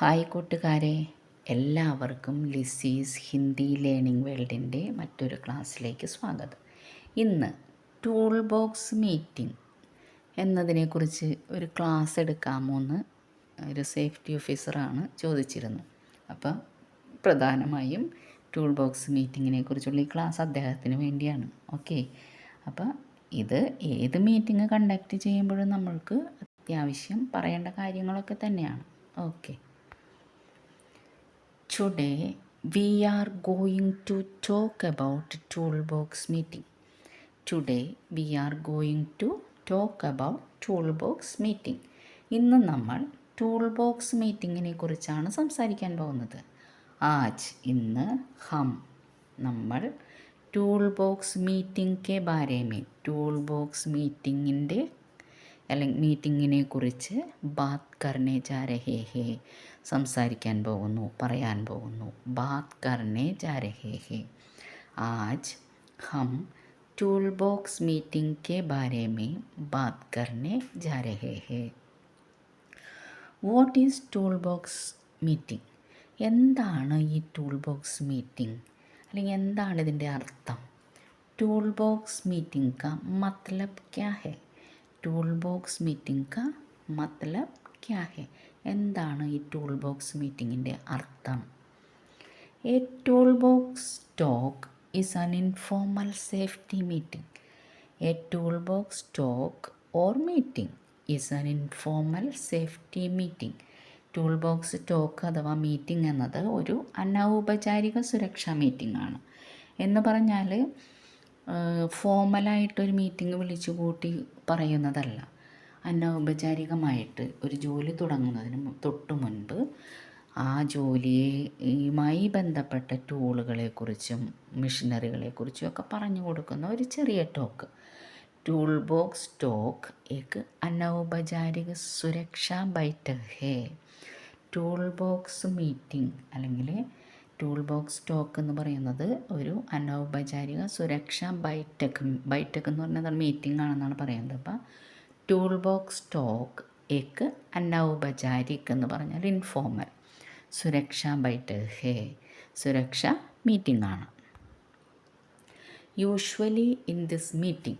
Hi കൂട്ടുകാരെ. എല്ലാവർക്കും ലിസീസ് Hindi learning വേൾഡിന്റെ മറ്റൊരു ക്ലാസ്സിലേക്ക് സ്വാഗതം. ഇന്ന് ടൂൾ ബോക്സ് മീറ്റിംഗ് എന്നതിനെക്കുറിച്ച് ഒരു ക്ലാസ് എടുക്കാമോ എന്ന് ഒരു സേഫ്റ്റി ഓഫീസറാണ് ചോദിച്ചിരുന്നു അപ്പോൾ പ്രധാനമായും ടൂൾ ബോക്സ് മീറ്റിങ്ങിനെ കുറിച്ചുള്ള ഈ ക്ലാസ് അദ്ദേഹത്തിന് വേണ്ടിയാണ്. ഓക്കെ. അപ്പോൾ ഇത് ഏത് മീറ്റിംഗ് കണ്ടക്ട് ചെയ്യുമ്പോഴും നമ്മൾക്ക് അത്യാവശ്യം പറയേണ്ട കാര്യങ്ങളൊക്കെ തന്നെയാണ്. Okay. Today we are going to talk about toolbox meeting. Today we are going to talk about toolbox meeting. ഇന്ന് നമ്മൾ ടൂൾ ബോക്സ് മീറ്റിങ്ങിനെ കുറിച്ചാണ് സംസാരിക്കാൻ പോകുന്നത് ആജ് ഇന്ന് ഹം നമ്മൾ ടൂൾ ബോക്സ് മീറ്റിംഗ് കെ ബാരേമേ ടൂൾ ബോക്സ് മീറ്റിങ്ങിന്റെ അല്ലെങ്കിൽ മീറ്റിങ്ങിനെ കുറിച്ച് ബാത് കർണേ ജാരഹേ ഹേ സംസാരിക്കാൻ പോകുന്നു പറയാൻ പോകുന്നു. ബാത് കർണേ ജാരഹേ ഹേ. ആജ് ഹം ടൂൾ ബോക്സ് മീറ്റിംഗ് കെ ബാരേമേ ബാത് കർണേ ജാരഹേ ഹേ. What is tool box meeting? എന്താണ് ഈ ടൂൾ ബോക്സ് മീറ്റിംഗ്? അല്ലെങ്കിൽ എന്താണ് ഇതിന്റെ അർത്ഥം? ടൂൾ ബോക്സ് മീറ്റിംഗ് കാ മത്ലബ് ക്യാ ഹേ? ടൂൾ ബോക്സ് മീറ്റിംഗ് കാ മത്ലബ് ക്യാ ഹെ? എന്താണ് ഈ ടൂൾ ബോക്സ് മീറ്റിങ്ങിന്റെ അർത്ഥം? A tool box talk is an informal safety meeting a tool box talk or meeting is an informal safety meeting tool box talk അഥവാ meeting എന്നത് ഒരു അനൗപചാരിക സുരക്ഷാ മീറ്റിംഗ് ആണ്. എന്ന് പറഞ്ഞാൽ ഫോമലായിട്ടൊരു മീറ്റിംഗ് വിളിച്ചു കൂട്ടി പറയുന്നതല്ല. അനൗപചാരികമായിട്ട് ഒരു ജോലി തുടങ്ങുന്നതിന് തൊട്ട് മുൻപ് ആ ജോലിയുമായി ബന്ധപ്പെട്ട ടൂളുകളെക്കുറിച്ചും മെഷീനറികളെക്കുറിച്ചും ഒക്കെ പറഞ്ഞു കൊടുക്കുന്ന ഒരു ചെറിയ ടോക്ക്. ടൂൾ ബോക്സ് ടോക്ക് ഏക്ക് അനൗപചാരിക സുരക്ഷാ ബൈറ്റഹേ ടൂൾ ബോക്സ് മീറ്റിംഗ് അല്ലെങ്കിൽ ടൂൾ ബോക്സ് ടോക്ക് എന്ന് പറയുന്നത് ഒരു അനൗപചാരിക സുരക്ഷ ബൈടെക് ബൈടെക് എന്ന് പറഞ്ഞാൽ മീറ്റിംഗ് ആണെന്നാണ് പറയുന്നത്. അപ്പം ടൂൾ ബോക്സ് ടോക്ക് ഏക്ക് അനൗപചാരിക് എന്ന് പറഞ്ഞാൽ ഇൻഫോർമൽ സുരക്ഷാ ബൈഠക് ഹേ സുരക്ഷ മീറ്റിംഗ് ആണ്. Usually in this meeting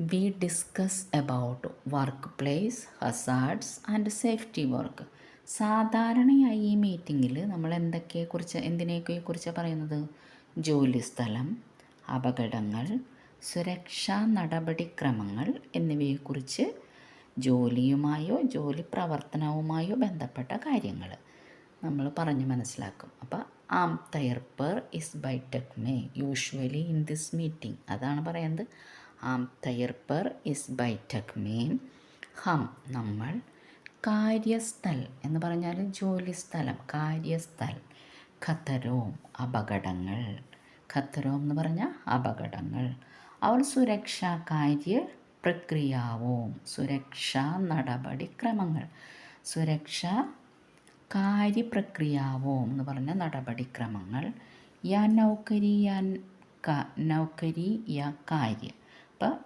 we discuss about work place hazards and safety work സാധാരണയായി ഈ മീറ്റിങ്ങിൽ നമ്മൾ എന്തൊക്കെയെക്കുറിച്ച് എന്തിനെയൊക്കെ കുറിച്ച് പറയുന്നത്? ജോലിസ്ഥലം അപകടങ്ങൾ സുരക്ഷാ നടപടിക്രമങ്ങൾ എന്നിവയെക്കുറിച്ച് ജോലിയുമായോ ജോലി പ്രവർത്തനവുമായോ ബന്ധപ്പെട്ട കാര്യങ്ങൾ നമ്മൾ പറഞ്ഞ് മനസ്സിലാക്കും. അപ്പോൾ ആം തയർപ്പർ പെർ ഇസ് ബൈടെക് മേ യൂഷ്വലി ഇൻ ദിസ് മീറ്റിംഗ്. അതാണ് പറയുന്നത്. ആം തയർപ്പർ പെർ ഇസ് ബൈടെക് മേ ഹം നമ്മൾ കാര്യസ്ഥൽ എന്ന് പറഞ്ഞാൽ ജോലിസ്ഥലം കാര്യസ്ഥൽ. ഖത്തരോം അപകടങ്ങൾ. ഖത്തരോം എന്ന് പറഞ്ഞാൽ അപകടങ്ങൾ. അവർ സുരക്ഷാ കാര്യ പ്രക്രിയാവും. സുരക്ഷാ നടപടിക്രമങ്ങൾ. സുരക്ഷാ കാര്യപ്രക്രിയാവും എന്ന് പറഞ്ഞ നടപടിക്രമങ്ങൾ. യാ നൗക്കരി യാ നൗക്കരി യാ കാര്യ. അപ്പം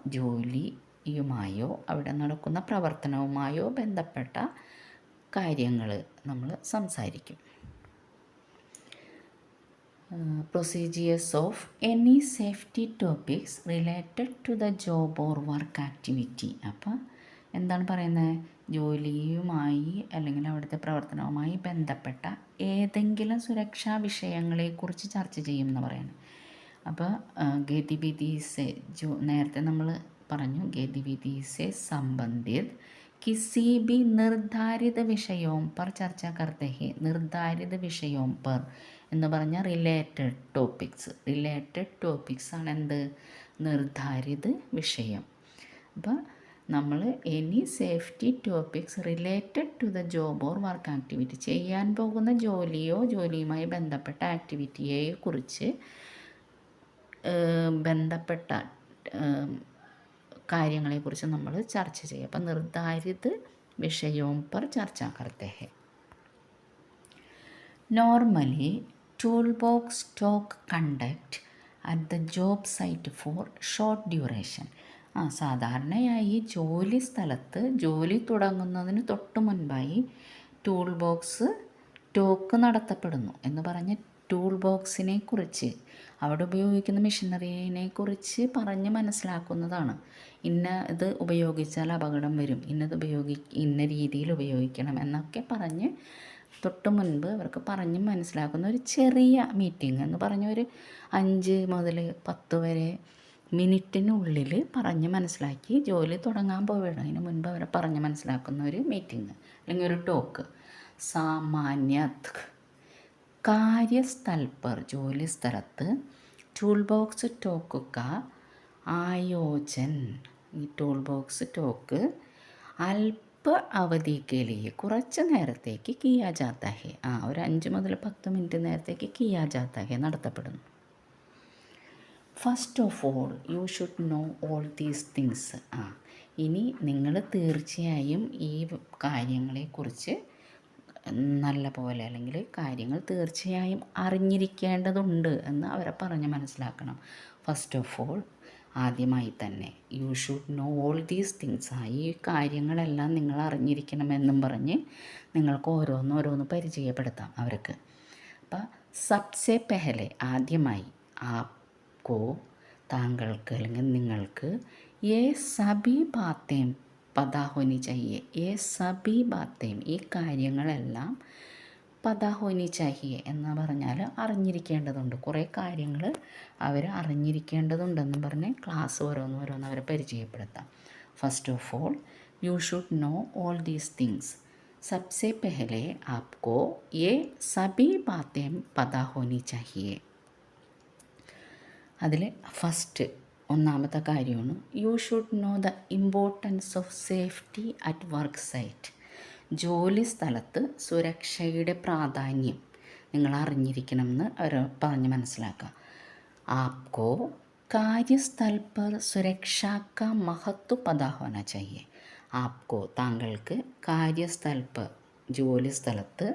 ജോലിയുമായോ അവിടെ നടക്കുന്ന പ്രവർത്തനവുമായോ ബന്ധപ്പെട്ട കാര്യങ്ങൾ നമ്മൾ സംസാരിക്കും. Procedures of any safety topics related to the job or work activity അപ്പോൾ എന്താണ് പറയുന്നത് ജോലിയുമായി അല്ലെങ്കിൽ അവിടുത്തെ പ്രവർത്തനവുമായി ബന്ധപ്പെട്ട ഏതെങ്കിലും സുരക്ഷാ വിഷയങ്ങളെക്കുറിച്ച് ചർച്ച ചെയ്യും എന്ന് പറയുന്നത് അപ്പോൾ ഗതിവിധി സെ ജോ നേരത്തെ നമ്മൾ പറഞ്ഞു ഗതിവിധി സെ സംബന്ധിത് किसी भी നിർദ്ധാരിത വിഷയവും പർ ചർച്ച കർത്തെ ഹെ നിർദ്ധാരിത വിഷയവും പർ എന്ന് പറഞ്ഞാൽ റിലേറ്റഡ് ടോപ്പിക്സ് റിലേറ്റഡ് ടോപ്പിക്സ് ആണ് എന്ത് നിർദ്ധാരിത വിഷയം അപ്പോൾ നമ്മൾ any safety topics related to the job or work activity ചെയ്യാൻ പോകുന്ന ജോലിയോ ജോലിയുമായി ബന്ധപ്പെട്ട ആക്ടിവിറ്റിയെ കുറിച്ച് ബന്ധപ്പെട്ട കാര്യങ്ങളെക്കുറിച്ച് നമ്മൾ ചർച്ച ചെയ്യും. അപ്പം നിർദ്ധാരിത വിഷയവും പർ ചർച്ച കർത്തെ normally tool box talk conduct at the job site for short duration ആ സാധാരണയായി ജോലി സ്ഥലത്ത് ജോലി തുടങ്ങുന്നതിന് തൊട്ട് മുൻപായി ടൂൾ ബോക്സ് ടോക്ക് നടത്തപ്പെടുന്നു എന്ന് പറഞ്ഞ് ടൂൾ ബോക്സിനെ കുറിച്ച് അവിടെ ഉപയോഗിക്കുന്ന മെഷീനറിനെ കുറിച്ച് പറഞ്ഞ് മനസ്സിലാക്കുന്നതാണ്. ഇന്ന ഇത് ഉപയോഗിച്ചാൽ അപകടം വരും. ഇന്നത് ഉപയോഗി ഇന്ന രീതിയിൽ ഉപയോഗിക്കണം എന്നൊക്കെ പറഞ്ഞ് തൊട്ട് മുൻപ് അവർക്ക് പറഞ്ഞ് മനസ്സിലാക്കുന്ന ഒരു ചെറിയ മീറ്റിംഗ് എന്ന് പറഞ്ഞ ഒരു അഞ്ച് മുതൽ പത്ത് വരെ മിനിറ്റിനുള്ളിൽ പറഞ്ഞ് മനസ്സിലാക്കി ജോലി തുടങ്ങാൻ പോവുകയാണ്. അതിന് മുൻപ് അവരെ പറഞ്ഞ് മനസ്സിലാക്കുന്ന ഒരു മീറ്റിംഗ് അല്ലെങ്കിൽ ഒരു ടോക്ക് സാമാന്യത് കാര്യസ്ഥൽപ്പർ ജോലിസ്ഥലത്ത് ടൂൾ ബോക്സ് ടോക്കുക ആയോജൻ. ഈ ടൂൾ ബോക്സ് ടോക്ക് അല്പ അവധിക്കേലിയെ കുറച്ച് നേരത്തേക്ക് കിയാ ജാത്ത ആ ഒരു അഞ്ച് മുതൽ പത്ത് മിനിറ്റ് നേരത്തേക്ക് കിയാ ജാത്ത നടത്തപ്പെടുന്നു. First of all you should know all these things ആ ഇനി നിങ്ങൾ തീർച്ചയായും ഈ കാര്യങ്ങളെക്കുറിച്ച് നല്ല പോലെ അല്ലെങ്കിൽ കാര്യങ്ങൾ തീർച്ചയായും അറിഞ്ഞിരിക്കേണ്ടതുണ്ട് എന്ന് അവരെ പറഞ്ഞ് മനസ്സിലാക്കണം. ഫസ്റ്റ് ഓഫ് ഓൾ ആദ്യമായി തന്നെ you should know all these things ആ ഈ കാര്യങ്ങളെല്ലാം നിങ്ങൾ അറിഞ്ഞിരിക്കണമെന്നും പറഞ്ഞ് നിങ്ങൾക്ക് ഓരോന്ന് ഓരോന്ന് പരിചയപ്പെടുത്താം അവർക്ക്. അപ്പം സബ്സെ പെഹലെ ആദ്യമായി ആപ്കോ താങ്കൾക്ക് അല്ലെങ്കിൽ നിങ്ങൾക്ക് ഏ സബി ബാത്തേം പതാ ഹോനി ചാഹിയെ ഏ സബി ബാത്തേം ഈ കാര്യങ്ങളെല്ലാം പതാ ഹോനി ചാഹിയെ എന്ന് പറഞ്ഞാൽ അറിഞ്ഞിരിക്കേണ്ടതുണ്ട് കുറേ കാര്യങ്ങൾ അവർ അറിഞ്ഞിരിക്കേണ്ടതുണ്ടെന്ന് പറഞ്ഞ് ക്ലാസ് ഓരോന്ന് ഓരോന്ന് അവരെ പരിചയപ്പെടുത്താം first of all you should know all these things सबसे पहले आपको ये सभी बातें पता होनी चाहिए അതിൽ ഫസ്റ്റ് ഒന്നാമത്തെ കാര്യമാണ്. You should know the importance of safety at work site ജോലി സ്ഥലത്ത് സുരക്ഷയുടെ പ്രാധാന്യം നിങ്ങൾ അറിഞ്ഞിരിക്കണമെന്ന് അവർ പറഞ്ഞ് മനസ്സിലാക്കുക. ആപ്കോ കാര്യസ്ഥൽ പർ സുരക്ഷാ കാ മഹത്വ പദാഹോന ചെയ്യേ. ആപ്കോ താങ്കൾക്ക് കാര്യസ്ഥൽ ജോലി സ്ഥലത്ത്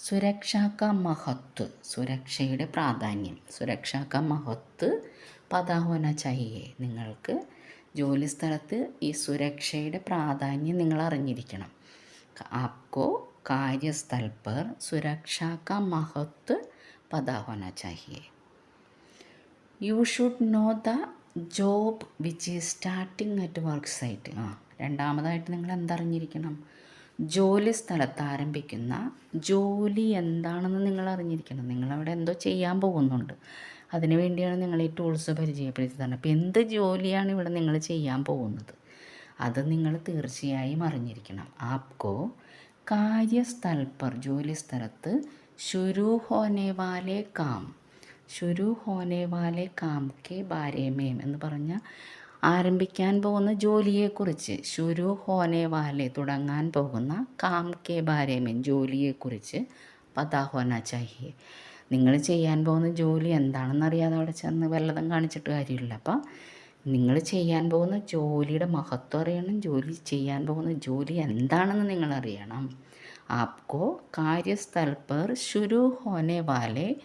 സുരക്ഷാക്ക മഹത്വ സുരക്ഷയുടെ പ്രാധാന്യം സുരക്ഷാക്ക മഹത്വ പതാ ഹോന ചാഹിയെ നിങ്ങൾക്ക് ജോലി സ്ഥലത്ത് ഈ സുരക്ഷയുടെ പ്രാധാന്യം നിങ്ങൾ അറിഞ്ഞിരിക്കണം. ആപ്കോ കാര്യസ്ഥൽ പർ സുരക്ഷാ കാ മഹത്വ പതാ Ho Naa you should know the job which is starting at work site ആ രണ്ടാമതായിട്ട് നിങ്ങൾ എന്തറിഞ്ഞിരിക്കണം? ജോലി സ്ഥലത്ത് ആരംഭിക്കുന്ന ജോലി എന്താണെന്ന് നിങ്ങൾ അറിഞ്ഞിരിക്കണം. നിങ്ങളവിടെ എന്തോ ചെയ്യാൻ പോകുന്നുണ്ട്. അതിനു വേണ്ടിയാണ് നിങ്ങൾ ഈ ടൂൾസ് പരിചയപ്പെടുത്തി തന്നെ അപ്പോൾ എന്ത് ജോലിയാണ് ഇവിടെ നിങ്ങൾ ചെയ്യാൻ പോകുന്നത്? അത് നിങ്ങൾ തീർച്ചയായും അറിഞ്ഞിരിക്കണം. ആപ്കോ കാര്യസ്ഥൽ പർ ജോലി സ്ഥലത്ത് ശുരു ഹോനെ വാലെ കാം ശുരു ഹോനെ വാലെ കാം കെ ബാരേമേം എന്ന് പറഞ്ഞ ആരംഭിക്കാൻ പോകുന്ന ജോലിയെക്കുറിച്ച് ശുരു ഹോനെ വാലെ തുടങ്ങാൻ പോകുന്ന കാം കെ ബാരേമേം ജോലിയെക്കുറിച്ച് പതാ ഹോന നിങ്ങൾ ചെയ്യാൻ പോകുന്ന ജോലി എന്താണെന്ന് അറിയാതെ അവിടെ ചെന്ന് വല്ലതും കാണിച്ചിട്ട് കാര്യമില്ല. അപ്പം നിങ്ങൾ ചെയ്യാൻ പോകുന്ന ജോലിയുടെ മഹത്വം അറിയണം. ജോലി ചെയ്യാൻ പോകുന്ന ജോലി എന്താണെന്ന് നിങ്ങൾ അറിയണം. ആപ്കോ കാര്യസ്ഥൽപ്പർ ശുരു ഹോനെ വാലെ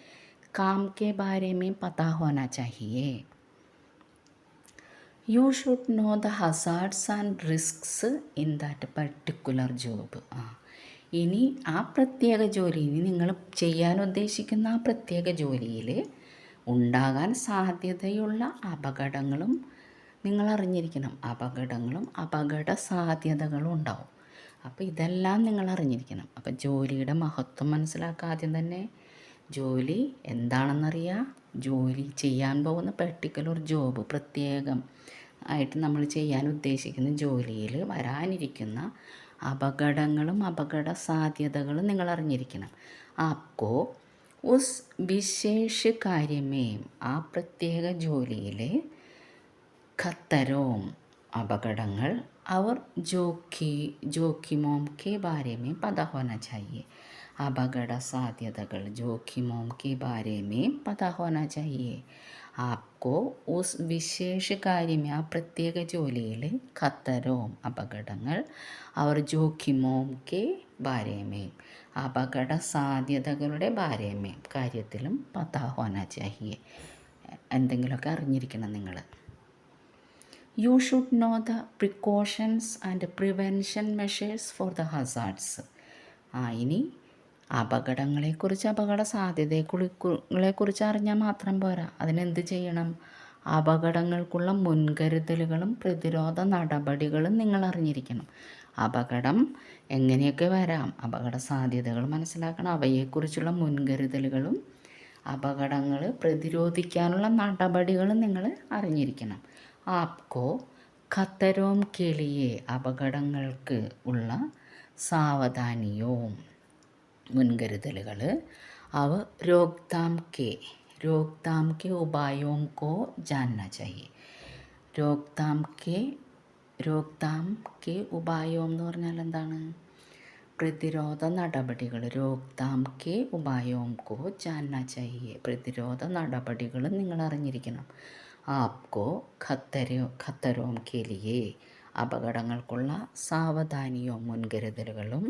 കാം കെ ബാരേമേ പതാ ഹോന Chahiye. You should know the hazards and risks in that particular job. ആ. ഇനി ആ പ്രത്യേക ജോലി ഇനി നിങ്ങൾ ചെയ്യാൻ ഉദ്ദേശിക്കുന്ന ആ പ്രത്യേക ജോലിയിൽ ഉണ്ടാകാൻ സാധ്യതയുള്ള അപകടങ്ങളും നിങ്ങൾ അറിഞ്ഞിരിക്കണം. അപകടങ്ങളും അപകട സാധ്യതകളും ഉണ്ടാവും. അപ്പോൾ ഇതെല്ലാം നിങ്ങൾ അറിഞ്ഞിരിക്കണം. അപ്പോൾ ജോലിയുടെ മഹത്വം മനസ്സിലാക്കുക ആദ്യം തന്നെ. ജോലി എന്താണെന്നറിയാം ജോലി ചെയ്യാൻ പോകുന്ന പെർട്ടിക്കുലർ ജോബ് പ്രത്യേകം ആയിട്ട് നമ്മൾ ചെയ്യാൻ ഉദ്ദേശിക്കുന്ന ജോലിയിൽ വരാനിരിക്കുന്ന അപകടങ്ങളും അപകട സാധ്യതകളും നിങ്ങൾ അറിഞ്ഞിരിക്കണം ആപ്കോ ഉസ് വിശേഷ കാര്യമേ ആ പ്രത്യേക ജോലിയിലെ ഖത്തരോം അപകടങ്ങൾ അവർ ജോക്കി ജോക്കിമോം കെ ബാരേമേ പത ഹോന ചാഹിയെ അപകട സാധ്യതകൾ ജോക്കിമോം കെ ബാരേമേ പത ഹോന ചാഹിയെ ആപ്കോ ഉസ് വിശേഷ കാര്യം ആ പ്രത്യേക ജോലിയിൽ ഖത്തരവും അപകടങ്ങൾ അവർ ജോക്കിമോം കെ ബാരേമേ അപകട സാധ്യതകളുടെ ബാരേമേ കാര്യത്തിലും പതാ ഹോന ചാഹിയെ എന്തെങ്കിലുമൊക്കെ അറിഞ്ഞിരിക്കണം നിങ്ങൾ you should know the precautions and prevention measures for the hazards ആ ഇനി അപകടങ്ങളെക്കുറിച്ച് അപകട സാധ്യതയെക്കുറിച്ച് അറിഞ്ഞാൽ മാത്രം പോരാ. അതിനെന്ത് ചെയ്യണം? അപകടങ്ങൾക്കുള്ള മുൻകരുതലുകളും പ്രതിരോധ നടപടികളും നിങ്ങൾ അറിഞ്ഞിരിക്കണം. അപകടം എങ്ങനെയൊക്കെ വരാം? അപകട സാധ്യതകൾ മനസ്സിലാക്കണം. അവയെക്കുറിച്ചുള്ള മുൻകരുതലുകളും അപകടങ്ങൾ പ്രതിരോധിക്കാനുള്ള നടപടികളും നിങ്ങൾ അറിഞ്ഞിരിക്കണം. ആപ്കോ ഖത്തരോം കെളിയെ അപകടങ്ങൾക്ക് ഉള്ള സാവധാനിയവും മുൻകരുതലുകൾ അവ रोकथाम के रोकथाम के उपायों को जानना चाहिए रोकथाम के रोकथाम के ഉപായം എന്ന് പറഞ്ഞാൽ എന്താണ് പ്രതിരോധ നടപടികൾ രോക്താം കെ ഉപായവും കോ ജാന്ന ചാഹിയെ പ്രതിരോധ നടപടികൾ നിങ്ങൾ അറിഞ്ഞിരിക്കണം ആപ്കോ ഖത്തരോ ഖത്തരോം കെലിയെ അപകടങ്ങൾക്കുള്ള സാവധാനിയും മുൻകരുതലുകളും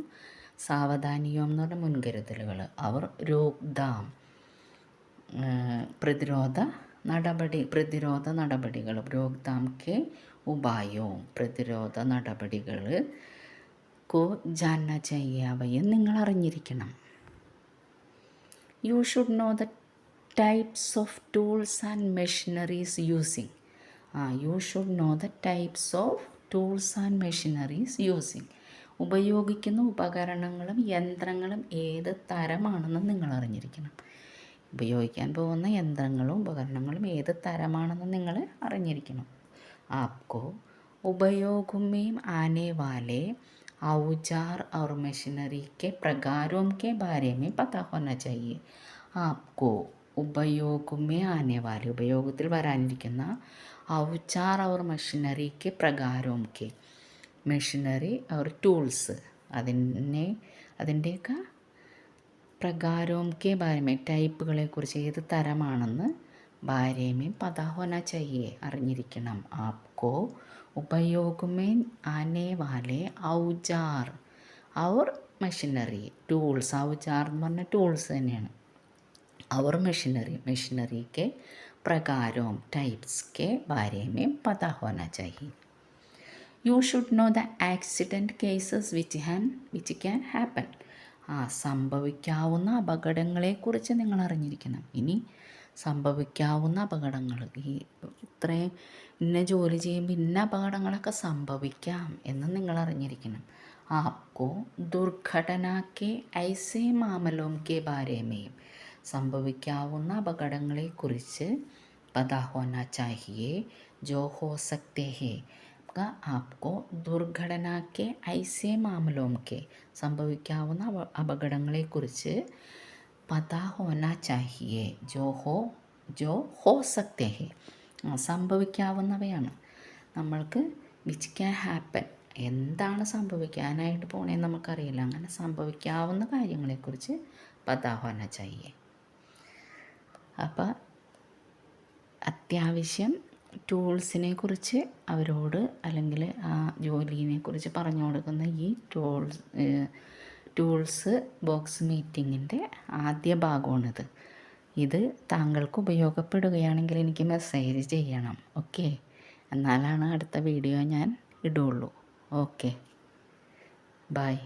സാവധാനിയം എന്ന് പറഞ്ഞ മുൻകരുതലുകൾ. അവർ രോഗ്ദാം പ്രതിരോധ നടപടി പ്രതിരോധ നടപടികൾ രോഗ്ദാം കെ ഉപായവും പ്രതിരോധ നടപടികൾ കോ ജാന ചെയ്യാവയും നിങ്ങൾ അറിഞ്ഞിരിക്കണം. You should know the types of tools and machineries using uh you should know the types of tools and machineries using ഉപയോഗിക്കുന്ന ഉപകരണങ്ങളും യന്ത്രങ്ങളും ഏത് തരമാണെന്ന് നിങ്ങൾ അറിഞ്ഞിരിക്കണം ഉപയോഗിക്കാൻ പോകുന്ന യന്ത്രങ്ങളും ഉപകരണങ്ങളും ഏത് തരമാണെന്ന് നിങ്ങൾ അറിഞ്ഞിരിക്കണം ആപ്കോ ഉപയോഗമേം ആനെ വാലെ औजार और मशीनरी के प्रकारों के बारे में पता होना चाहिए आपको ഉപയോഗമേ ആനെ വാലെ ഉപയോഗത്തിൽ വരാനിരിക്കുന്ന ഔച്ചാർ അവർ മെഷീനറിക്ക് പ്രകാരവും കെ മെഷീനറി അവർ ടൂൾസ് അതിനെ അതിന്റെയൊക്കെ പ്രകാരവും കെ ബാരമേ ടൈപ്പുകളെക്കുറിച്ച് ഏത് തരമാണെന്ന് ഭാര്യമേ പതാഹോന ചെയ്യേ അറിഞ്ഞിരിക്കണം. ആപ്കോ ഉപയോഗമേ ആനേ വാലെ ഔജാർ. അവർ മെഷീനറി ടൂൾസ് ഔജാർ എന്ന് പറഞ്ഞ ടൂൾസ് തന്നെയാണ്. അവർ മെഷീനറി മെഷീനറിക്ക് പ്രകാരവും ടൈപ്സ് കെ ഭാര്യമേ പതാഹോന ചെയ്യേ you should know the accident cases which Han which can happen ആ സംഭവിക്കാവുന്ന അപകടങ്ങളെക്കുറിച്ച് നിങ്ങൾ അറിഞ്ഞിരിക്കണം. ഇനി സംഭവിക്കാവുന്ന അപകടങ്ങൾ ഈ ഇത്രയും ഇന്ന ജോലി ചെയ്യുമ്പോൾ ഇന്ന അപകടങ്ങളൊക്കെ സംഭവിക്കാം എന്ന് നിങ്ങൾ അറിഞ്ഞിരിക്കണം. ആപ്കോ ദുർഘടനാക്കെ ഐസേ മാമലോം കെ ബാരേമയും സംഭവിക്കാവുന്ന അപകടങ്ങളെക്കുറിച്ച് പതാ ഹോന ചാഹിയെ ജോ का आपको ദുർഘടന കെ ഐസേ മാമലോം കെ സംഭവിക്കാവുന്ന അപകടങ്ങളെക്കുറിച്ച് പതാ ഹോന ചാഹിയെ ജോ ഹോ ജോ ഹോ സക്തേ ഹെ സംഭവിക്കാവുന്നവയാണ് നമ്മൾക്ക് വിച്ച് ക്യാൻ ഹാപ്പൻ എന്താണ് സംഭവിക്കാനായിട്ട് പോണേന്ന് നമുക്കറിയില്ല അങ്ങനെ സംഭവിക്കാവുന്ന കാര്യങ്ങളെക്കുറിച്ച് പതാ ഹോന ചാഹിയെ അപ്പം അത്യാവശ്യം ടൂൾസിനെ കുറിച്ച് അവരോട് അല്ലെങ്കിൽ ആ ജോലിനെ കുറിച്ച് പറഞ്ഞു കൊടുക്കുന്ന ഈ ടൂൾസ് ടൂൾസ് ബോക്സ് മീറ്റിങ്ങിന്റെ ആദ്യ ഭാഗമാണിത്. ഇത് താങ്കൾക്ക് ഉപയോഗപ്പെടുകയാണെങ്കിൽ എനിക്ക് മെസ്സേജ് ചെയ്യണം. ഓക്കെ? എന്നാലാണ് അടുത്ത വീഡിയോ ഞാൻ ഇടുള്ളൂ. ഓക്കെ? ബൈ.